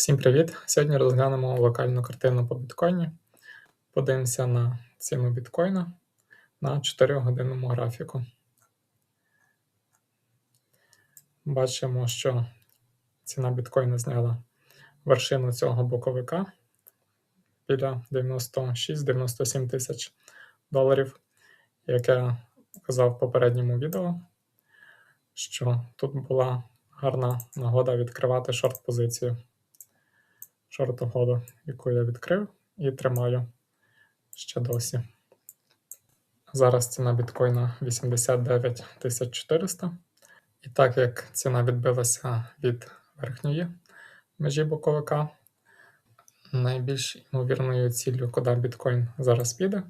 Всім привіт! Сьогодні розглянемо локальну картину по біткоїні. Подивимося на ціну біткоїна на 4-годинному графіку. Бачимо, що ціна біткоїна зняла вершину цього боковика біля 96-97 тисяч доларів, як я казав в попередньому відео, що тут була гарна нагода відкривати шорт-позицію шорт яку я відкрив і тримаю ще досі. Зараз ціна біткоїна 89 400. І так як ціна відбилася від верхньої межі боковика, найбільш ймовірною ціллю, куди біткоін зараз піде,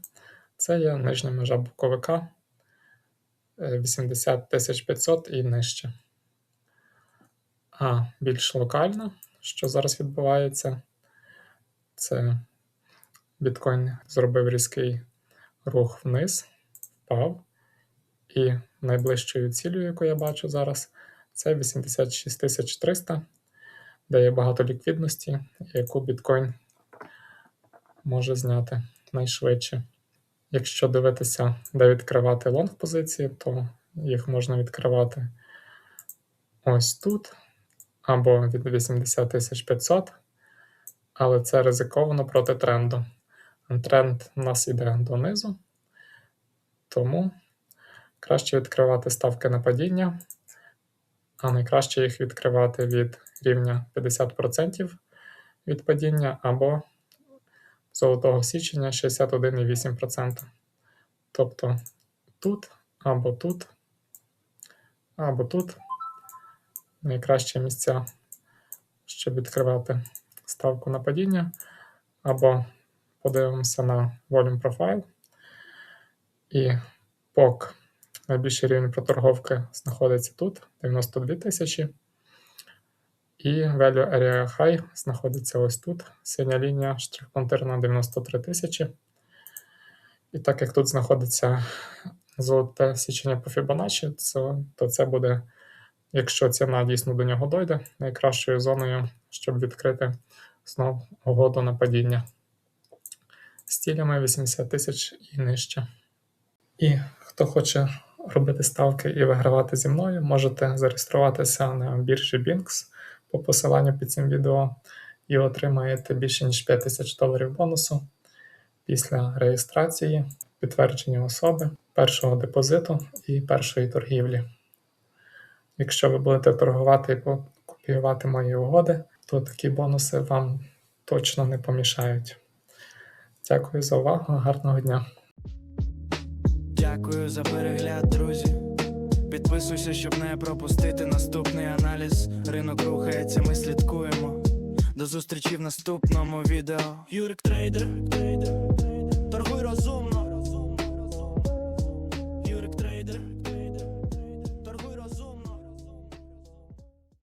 це є нижня межа боковика 80 500 і нижче. А більш локально, що зараз відбувається, це біткоін зробив різкий рух вниз, впав. І найближчою цілею, яку я бачу зараз, це 86 300, де є багато ліквідності, яку біткоін може зняти найшвидше. Якщо дивитися, де відкривати лонг позиції, то їх можна відкривати ось тут або від 80 500, але це ризиковано проти тренду. Тренд у нас йде донизу, тому краще відкривати ставки на падіння, а найкраще їх відкривати від рівня 50% від падіння або золотого січення 61,8%. Тобто тут або тут, або тут найкращі місця, щоб відкривати ставку на падіння, або подивимося на Volume Profile. І POC найбільший рівень проторговки знаходиться тут 92 тисячі. І Value Area High знаходиться ось тут. Синя лінія штрих-пантер 93 тисячі. І так як тут знаходиться золоте січення по Fibonacci, то це буде, якщо ціна дійсно до нього дойде, найкращою зоною, щоб відкрити знову угоду на падіння з цілями 80 тисяч і нижче. І хто хоче робити ставки і вигравати зі мною, можете зареєструватися на біржі Binx по посиланню під цим відео і отримаєте більше ніж 5 тисяч доларів бонусу після реєстрації, підтвердження особи, першого депозиту і першої торгівлі. Якщо ви будете торгувати і копіювати мої угоди, то такі бонуси вам точно не помішають. Дякую за увагу, гарного дня! Дякую за перегляд, друзі. Підписуйся, щоб не пропустити наступний аналіз. Ринок рухається, ми слідкуємо. До зустрічі в наступному відео. Юрик трейдер. трейдер.